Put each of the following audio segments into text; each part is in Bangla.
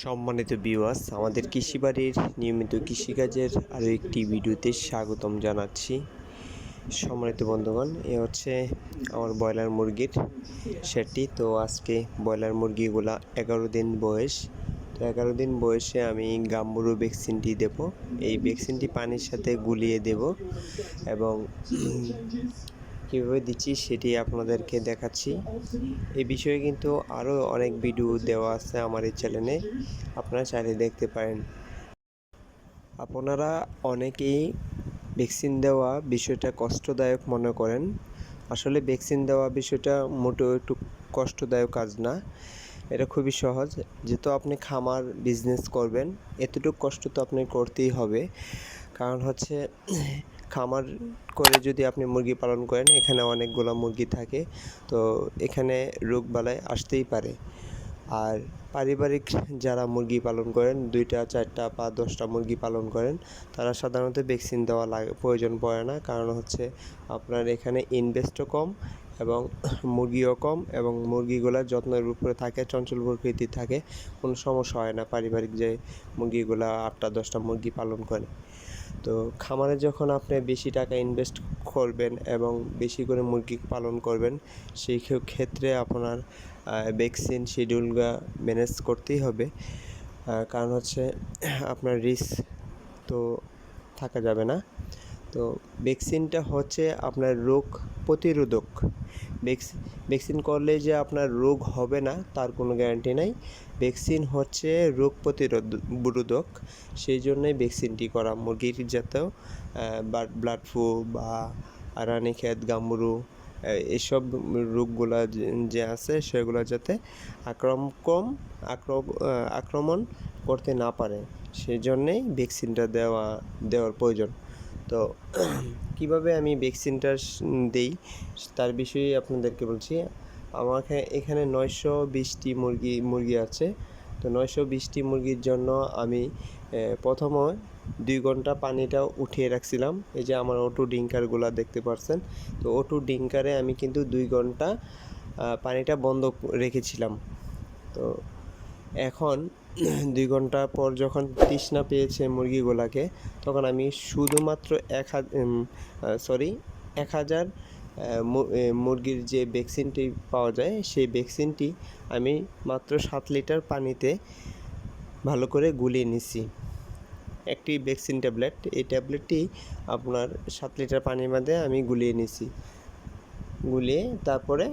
সম্মানিত বিওয়াস আমাদের কৃষিবাড়ির নিয়মিত কৃষিকাজের আরও একটি ভিডিওতে স্বাগতম জানাচ্ছি। সম্মানিত বন্ধুগণ, এ হচ্ছে আমার ব্রয়লার মুরগির সেটটি। তো আজকে ব্রয়লার মুরগিগুলা এগারো দিন বয়স। তো এগারো দিন বয়সে আমি গাম্বুরু ভ্যাকসিনটি দেব। এই ভ্যাকসিনটি পানির সাথে গুলিয়ে দেব এবং কীভাবে দিচ্ছি সেটি আপনাদেরকে দেখাচ্ছি। এই বিষয়ে কিন্তু আরও অনেক ভিডিও দেওয়া আছে আমার এই চ্যানেলে। আপনারা চাইলে দেখতে পারেন। আপনারা অনেকেই ভ্যাকসিন দেওয়া বিষয়টা কষ্টদায়ক মনে করেন। আসলে ভ্যাকসিন দেওয়া বিষয়টা মোটেও একটু কষ্টদায়ক কাজ না। এটা খুবই সহজ। যেহেতু আপনি খামার, বিজনেস করবেন, এতটুকু কষ্ট তো আপনি করতেই হবে। কারণ হচ্ছে খামার করে যদি আপনি মুরগি পালন করেন, এখানে অনেকগুলো মুরগি থাকে। তো এখানে রোগ বালাই আসতেই পারে। আর পারিবারিক যারা মুরগি পালন করেন, দুইটা, চারটা বা দশটা মুরগি পালন করেন, তারা সাধারণত ভ্যাকসিন দেওয়া লাগে, প্রয়োজন পড়ে না। কারণ হচ্ছে আপনার এখানে ইনভেস্টও কম এবং মুরগিও কম এবং মুরগিগুলোর যত্নের উপরে থাকে, চঞ্চল প্রকৃতি থাকে। কোনো সমস্যা হয় না পারিবারিক যে মুরগিগুলা আটটা, দশটা মুরগি পালন করে। তো খামারে যখন আপনি বেশি টাকা ইনভেস্ট করবেন এবং বেশি করে মুরগি পালন করবেন, সেই ক্ষেত্রে আপনার ভ্যাকসিন শিডিউলটা ম্যানেজ করতেই হবে। কারণ হচ্ছে আপনার রিস্ক তো থাকা যাবে না। তো ভ্যাকসিনটা হচ্ছে আপনার রোগ প্রতিরোধক। ভ্যাকসিন ভ্যাকসিন করলে যে আপনার রোগ হবে না তার কোনো গ্যারান্টি নাই। ভ্যাকসিন হচ্ছে রোগ প্রতিরোধক সেই জন্যই ভ্যাকসিনটি করা। মুরগির যাতেও ব্লাড ফ্লু বা রানীক্ষেত গাম্বুরু আহ, এসব রোগগুলা যে- আছে সেগুলো যাতে আক্রম কম আক্রম আক্রমণ করতে না পারে। সেই জন্যেই ভ্যাকসিনটা দেওয়া দেওয়ার প্রয়োজন। তো কীভাবে আমি ভ্যাকসিনটা দেই, তার বিষয়ে আপনাদেরকে বলছি। আমাকে এখানে নয়শো বিশটি মুরগি মুরগি আছে। তো নয়শো বিশটি মুরগির জন্য আমি প্রথমে দুই ঘণ্টা পানিটা উঠিয়ে রাখছিলাম। এই যে আমার অটো ডিঙ্কারগুলো দেখতে পাচ্ছেন তো অটো ডিঙ্কারে আমি কিন্তু দুই ঘণ্টা পানিটা বন্ধ রেখেছিলাম। তো এখন দুই ঘণ্টা পর যখন তৃষ্ণা পেয়েছে মুরগিগুলাকে, তখন আমি শুধুমাত্র এক হাজার সরি এক হাজার মুরগির যে ভ্যাকসিনটি পাওয়া যায়, সেই ভ্যাকসিনটি আমি মাত্র সাত লিটার পানিতে ভালো করে গুলিয়ে নিছি একটি ভ্যাকসিন ট্যাবলেট, এই ট্যাবলেটটি আপনার সাত লিটার পানির মধ্যে আমি গুলিয়ে নিছি গুলিয়ে তারপরে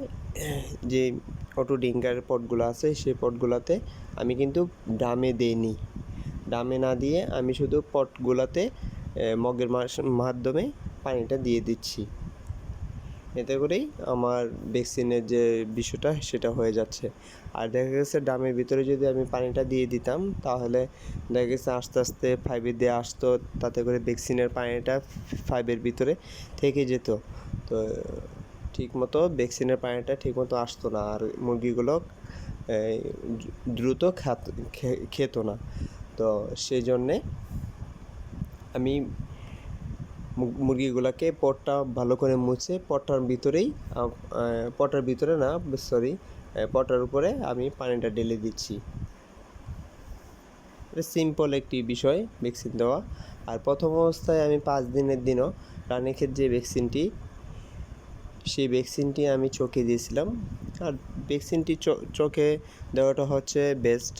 যে অটো ডিঙ্কার পটগুলো আছে, সেই পটগুলোতে আমি কিন্তু ডামে দেইনি ডামে না দিয়ে আমি শুধু পটগুলোতে মগের মাধ্যমে পানিটা দিয়ে দিচ্ছি। এতে করেই আমার ভ্যাকসিনের যে বিষয়টা, সেটা হয়ে যাচ্ছে। আর দেখা গেছে ডামের ভিতরে যদি আমি পানিটা দিয়ে দিতাম, তাহলে দেখা গেছে আস্তে আস্তে ফাইভের দিয়ে আসতো, তাতে করে ভ্যাকসিনের পানিটা ফাইভের ভিতরে থেকে যেত। তো ঠিক মতো ভ্যাকসিনের পানিটা ঠিক মতো আসতো না আর মুরগিগুলো দ্রুত খাত খেত না। তো সেই জন্যে আমি মুরগিগুলোকে পটটা ভালো করে মুছে পটটার ভিতরেই পটার ভিতরে না সরি পটার উপরে আমি পানিটা ঢেলে দিচ্ছি। সিম্পল একটি বিষয় ভ্যাকসিন দেওয়া। আর প্রথম অবস্থায় আমি পাঁচ দিনের দিনও রানীক্ষেত যে ভ্যাকসিনটি সেই ভ্যাকসিনটি আমি চোখে দিয়েছিলাম। আর ভ্যাকসিনটি চোখে দেওয়াটা হচ্ছে বেস্ট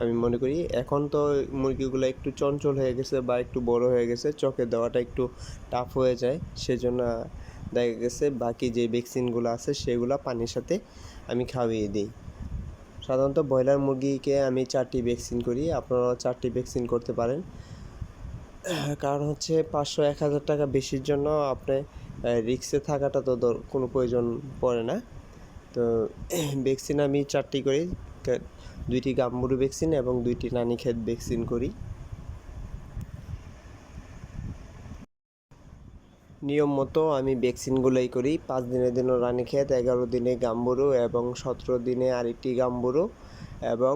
আমি মনে করি এখন তো মুরগিগুলো একটু চঞ্চল হয়ে গেছে বা একটু বড় হয়ে গেছে, চোখে দেওয়াটা একটু টাফ হয়ে যায়। সেজন্য দেখা গেছে বাকি যে ভ্যাকসিনগুলো আছে সেগুলো পানির সাথে আমি খাওয়িয়ে দিই। সাধারণত ব্রয়লার মুরগিকে আমি চারটি ভ্যাকসিন করি, আপনারাও চারটি ভ্যাকসিন করতে পারেন। কারণ হচ্ছে পাঁচশো এক হাজার টাকা বেশির জন্য আপনি রিক্সে থাকাটা তো কোনো প্রয়োজন পড়ে না। তো ভ্যাকসিন আমি চারটি করি। দুইটি গাম্বুরু ভ্যাকসিন এবং দুইটি রানীক্ষেত ভ্যাকসিন করি। নিয়ম মতো আমি ভ্যাকসিনগুলোই করি। পাঁচ দিনের দিন রানীক্ষেত, এগারো দিনে গাম্বুরু এবং সতেরো দিনে আরেকটি গাম্বুরু এবং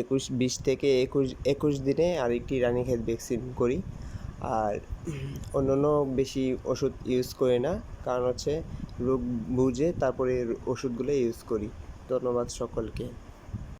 একুশ, বিশ থেকে একুশ একুশ দিনে আরেকটি রানীক্ষেত ভ্যাকসিন করি। আর অন্যান্য বেশি ওষুধ ইউজ করি না। কারণ হচ্ছে রোগ বুঝে তারপরে ওষুধগুলো ইউজ করি। ধন্যবাদ সকলকে।